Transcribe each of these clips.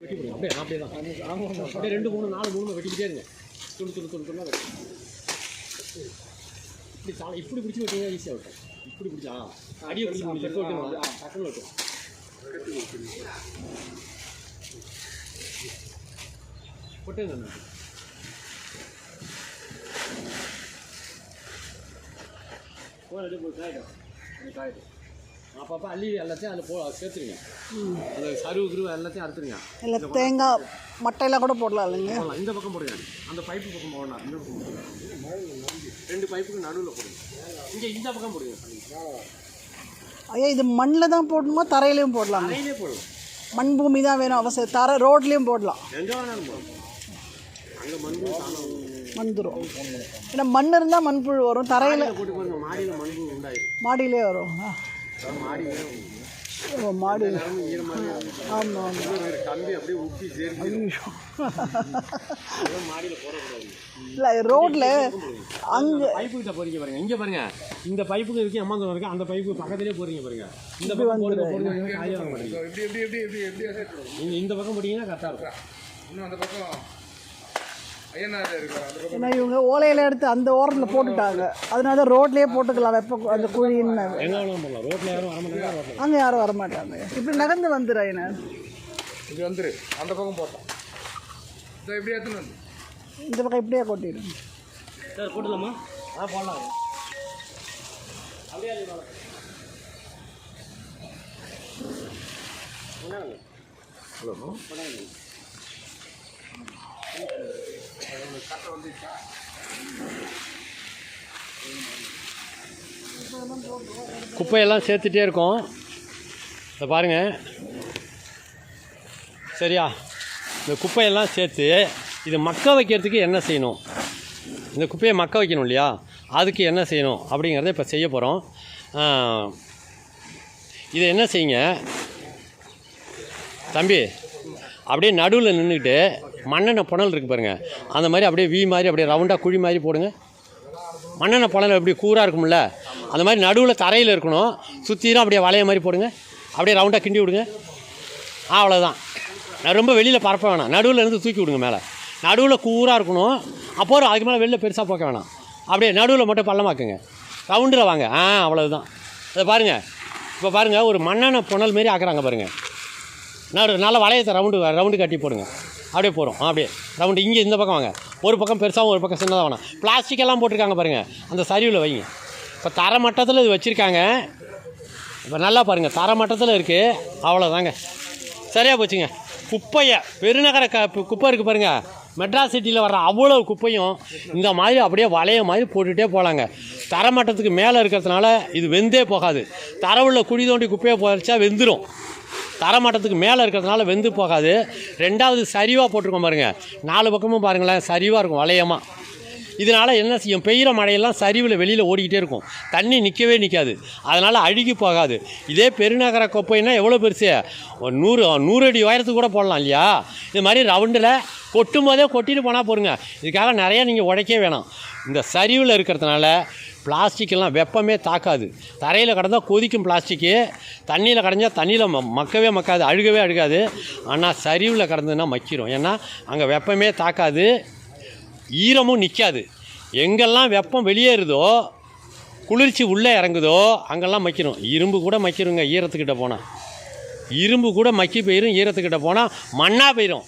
வெட்டி போடுங்க அப்படியே அப்படியே தான். அப்படியே ரெண்டு மூணு நாலு மூணு வெட்டிக்கிட்டே இருங்க. துணி துணி துணி துணி வெட்டி. இப்படி சாலை இப்படி பிடிச்சி வெட்டிங்க ஈஸியாக விட்டோம். இப்படி பிடிச்சா அடியை பிடிச்சி முடிச்சு இப்போ வெட்டணும் டக்குன்னு வெட்டும். போட்டுங்க அண்ணா. போய் போய் காயிடும் கொஞ்சம் காயிடும் அப்பப்போ அள்ளி எல்லாத்தையும் அதில் போ சேர்த்துருங்க. அந்த சருவு கிருவு எல்லாத்தையும் அறுத்துருங்க. இல்லை தேங்காய் மட்டையெல்லாம் கூட போடலாம் இல்லைங்க? போடலாம். இந்த பக்கம் போடுங்க. அந்த பைப்பு பக்கம் போடணும். இந்த பக்கம் போடுங்க. ரெண்டு பைப்புக்கு நடுவில் போடுங்க. இங்கே இந்த பக்கம் போடுங்க. ஐயா இது மண்ணில் தான் போடணுமா? தரையிலையும் போடலாம். அறையிலே போடலாம். மண் பூமி தான் வேணும் அவசியம். தரை ரோட்லேயும் போடலாம். எங்கே வேணாலும் போடலாம். அங்கே மண்புழு தானம் மண்துரும் ஏன்னா மண் இருந்தால் மண்புழு வரும். தரையில் மாடியில் போட்டு பாருங்க மாடியில் மண்புழு உண்டாயிடும் மாடியிலே வரும். மாடி. ஆமாம் ஆமாம் கம்பி அப்படியே உப்பி இல்லை ரோட்டில் அங்கே பைப்பு கிட்ட போறீங்க பாருங்க. இங்க பாருங்க. இந்த பைப்புக்கு இருக்கு அம்மா தூரம் இருக்கு அந்த பைப்பு பக்கத்திலே போறீங்க பாருங்க. இந்த பக்கம் நீங்க இந்த பக்கம் போட்டீங்கன்னா கரெக்டாக இருக்கும். இன்னும் அந்த பக்கம் ஐயனார் இருக்கார் அந்த பக்கம் ஏன்னா இவங்க ஓலையில எடுத்து அந்த ஓரத்தில் போட்டுட்டாங்க. அதனால தான் ரோட்லேயே போட்டுக்கலாம் வெப்ப அந்த குழின்னு. அங்கே யாரும் வரமாட்டாங்க இப்படி நகர்ந்து வந்துடுறேன் இது வந்துரு. அந்த பக்கம் போட்டோம். இதை எப்படி எடுத்துன்னு வந்து. இந்த பக்கம் இப்படியே கொட்டிடும். சார் போட்டுலாமா ஆ போடலாம். அப்படியே ஹலோ. குப்பையெல்லாம் சேர்த்துட்டே இருக்கோம். இதை பாருங்கள் சரியா? இந்த குப்பையெல்லாம் சேர்த்து இது மக்க வைக்கிறதுக்கு என்ன செய்யணும்? இந்த குப்பையை மக்க வைக்கணும் இல்லையா? அதுக்கு என்ன செய்யணும்? அப்படிங்கிறத இப்போ செய்ய போகிறோம் இதை என்ன செய்யுங்க? தம்பி அப்படியே நடுவில் நின்றுக்கிட்டு மண்ணெண்ணெய் புனல் இருக்குது பாருங்கள் அந்த மாதிரி அப்படியே வி மாதிரி அப்படியே ரவுண்டாக குழி மாதிரி போடுங்க. மண்ணெண்ணெய் புனல் எப்படி கூறாக இருக்கும்ல. அந்த மாதிரி நடுவில் தரையில் இருக்கணும். சுற்றிலும் அப்படியே வளைய மாதிரி போடுங்க. அப்படியே ரவுண்டாக கிண்டி விடுங்க. ஆ அவ்வளோதான் நான் ரொம்ப வெளியில் பரப்ப வேணாம். நடுவில் இருந்து தூக்கி விடுங்க மேலே. நடுவில் கூராக இருக்கணும். அப்போ அதுக்கு மேலே வெளியில் பெருசாக போக்க வேணாம். அப்படியே நடுவில் மட்டும் பள்ளமாக்குங்க. ரவுண்டில் வாங்க. ஆ அவ்வளவுதான். இதை பாருங்கள் இப்போ பாருங்கள் ஒரு மண்ணெண்ணெய் புனல் மாரி ஆக்குறாங்க பாருங்கள் நடு நல்ல வளையத்தை ரவுண்டு ரவுண்டு கட்டி போடுங்க. அப்படியே போகிறோம் அப்படியே. ரவுண்டு இங்கே இந்த பக்கம் வாங்க. ஒரு பக்கம் பெருசாகவும் ஒரு பக்கம் சின்னதாக வேணாம். பிளாஸ்டிக் எல்லாம் போட்டிருக்காங்க பாருங்கள் அந்த சரிவில் வைங்க. இப்போ தர மட்டத்தில் இது வச்சுருக்காங்க. இப்போ நல்லா பாருங்கள் தர மட்டத்தில் இருக்குது அவ்வளோதாங்க சரியாக போச்சுங்க. குப்பையை பெருநகர க குப்பை இருக்குது பாருங்கள் மெட்ராஸ் சிட்டியில் வர்ற அவ்வளோ குப்பையும் இந்த மாதிரி அப்படியே வளைய மாதிரி போட்டுகிட்டே போகலாங்க தரமட்டத்துக்கு மேலே இருக்கிறதுனால இது வெந்தே போகாது. தரவுள்ள குழி தோண்டி குப்பையை போச்சா வெந்துடும் தரமட்டத்துக்கு மேலே இருக்கிறதுனால வெந்து போகாது. ரெண்டாவது சரிவாக போட்டிருக்கோம் பாருங்கள் நாலு பக்கமும் பாருங்களேன் சரிவாக இருக்கும் வளையமாக இதனால் என்ன செய்யும்? பெய்கிற மழையெல்லாம் சரிவில் வெளியில் ஓடிக்கிட்டே இருக்கும். தண்ணி நிற்கவே நிற்காது அதனால் அழுகி போகாது. இதே பெருநகர குப்பைன்னா எவ்வளோ பெருசு? ஒரு நூறு நூறு அடி உயரத்துக்கு கூட போடலாம் இல்லையா? இது மாதிரி ரவுண்டில் கொட்டும் போதே கொட்டிட்டு போனால் போருங்க. இதுக்காக நிறையா நீங்கள் உடைக்க வேணாம். இந்த சரிவில் இருக்கிறதுனால பிளாஸ்டிக்கெல்லாம் வெப்பமே தாக்காது. தரையில் கடந்தால் கொதிக்கும் பிளாஸ்டிக்கு. தண்ணியில் கடைஞ்சால் தண்ணியில் ம மக்கவே மக்காது அழுகவே அழுகாது. ஆனால் சரிவில் கடந்ததுன்னா மக்கிரும். ஏன்னா அங்கே வெப்பமே தாக்காது. ஈரமும் நிற்காது எங்கெல்லாம் வெப்பம் வெளியேறுதோ குளிர்ச்சி உள்ளே இறங்குதோ அங்கெல்லாம் மக்கிரும். இரும்பு கூட மக்கிருங்க ஈரத்துக்கிட்ட போனால் இரும்பு கூட மக்கி போயிடும் ஈரத்துக்கிட்ட போனால் மண்ணாக போயிடும்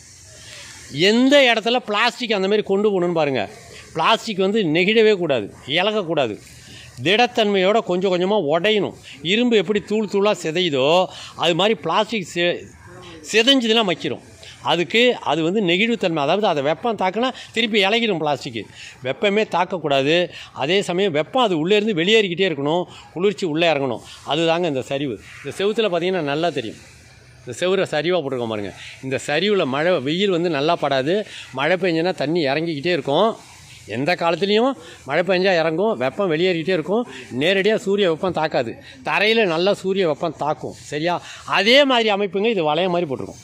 எந்த இடத்துல பிளாஸ்டிக் அந்த மாதிரி கொண்டு போகணுன்னு பாருங்கள் பிளாஸ்டிக் வந்து நெகிழவே கூடாது இலகக்கூடாது. திடத்தன்மையோட கொஞ்சம் கொஞ்சமாக உடையணும். இரும்பு எப்படி தூள் தூளாக சிதையுதோ அது மாதிரி பிளாஸ்டிக் செ சிதைஞ்சதுன்னா மக்கிரும். அதுக்கு அது வந்து நெகிழ்வுத்தன்மை அதாவது அதை வெப்பம் தாக்குனா திருப்பி இலகிடும் பிளாஸ்டிக்கு வெப்பமே தாக்கக்கூடாது. அதே சமயம் வெப்பம் அது உள்ளே இருந்து வெளியேறிக்கிட்டே இருக்கணும். குளிர்ச்சி உள்ளே இறங்கணும். அதுதாங்க இந்த சரிவு. இந்த செவுத்தில் பார்த்திங்கன்னா நல்லா தெரியும். இந்த செவுரை சரிவாக போட்டிருக்கோம் பாருங்கள் இந்த சரிவில் மழை வெயில் வந்து நல்லா படாது. மழை பெஞ்சுன்னா தண்ணி இறங்கிக்கிட்டே இருக்கும். எந்த காலத்துலேயும் மழை பெஞ்சால் இறங்கும். வெப்பம் வெளியேறிக்கிட்டே இருக்கும். நேரடியாக சூரிய வெப்பம் தாக்காது. தரையில் நல்லா சூரிய வெப்பம் தாக்கும். சரியா? அதே மாதிரி அமைப்புங்க இது வளைய மாதிரி போட்டிருக்கோம்.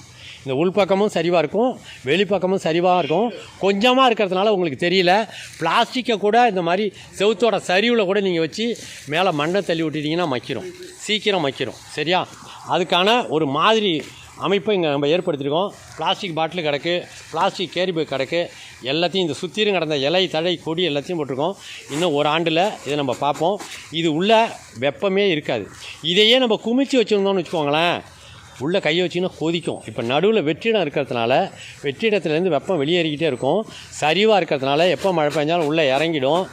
இந்த உள்பக்கமும் சரிவாக இருக்கும் வெளிப்பக்கமும் சரிவாக இருக்கும். கொஞ்சமாக இருக்கிறதுனால உங்களுக்கு தெரியல. பிளாஸ்டிக்கை கூட இந்த மாதிரி செவுத்தோட சரிவில் கூட நீங்கள் வச்சு மேலே மண்டை தள்ளி விட்டுட்டீங்கன்னா மக்கிரும். சீக்கிரம் மக்கிரும். சரியா? அதுக்கான ஒரு மாதிரி அமைப்பை இங்கே நம்ம ஏற்படுத்தியிருக்கோம் பிளாஸ்டிக் பாட்டில் கிடக்கு பிளாஸ்டிக் கேரி பேக் கிடக்கு. எல்லாத்தையும் இந்த சுற்றிலும் கிடந்த இலை தழை கொடி எல்லாத்தையும் போட்டிருக்கோம். இன்னும் ஒரு ஆண்டில் இதை நம்ம பார்ப்போம். இது உள்ள வெப்பமே இருக்காது. இதையே நம்ம குமிச்சு வச்சுருந்தோம்னு வச்சுக்கோங்களேன். உள்ளே கையை வச்சிங்கன்னா கொதிக்கும். இப்போ நடுவில் வெற்றிடம் இருக்கிறதுனால வெற்றிடத்துலேருந்து வெப்பம் வெளியேறிக்கிட்டே இருக்கும். சரிவாக இருக்கிறதுனால எப்போ மழை பெஞ்சாலும் உள்ளே இறங்கிடும்.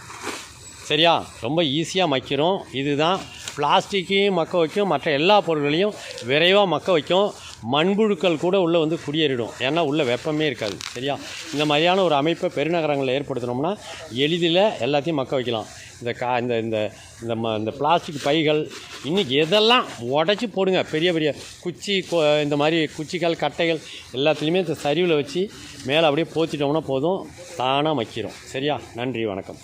சரியா? ரொம்ப ஈஸியாக மக்கிரும். இதுதான் பிளாஸ்டிக்கையும் மக்க வைக்கும். மற்ற எல்லா பொருட்களையும் விரைவாக மக்க வைக்கும். மண்புழுக்கள் கூட உள்ளே வந்து குடியேறிடும். ஏன்னா உள்ளே வெப்பமே இருக்காது. சரியா? இந்த மாதிரியான ஒரு அமைப்பை பெருநகரங்களில் ஏற்படுத்தினோம்னா எளிதில் எல்லாத்தையும் மக்க வைக்கலாம். இந்த கா இந்த இந்த இந்த ம இந்த பிளாஸ்டிக் பைகள் இன்றைக்கி எதெல்லாம் உடச்சி போடுங்க? பெரிய பெரிய குச்சி கொ- இந்த மாதிரி குச்சிகள் கட்டைகள் எல்லாத்துலேயுமே இந்த சரிவில் வச்சு மேலே அப்படியே போத்திட்டோம்னா போதும். தானாக மக்கிரும். சரியா? நன்றி வணக்கம்.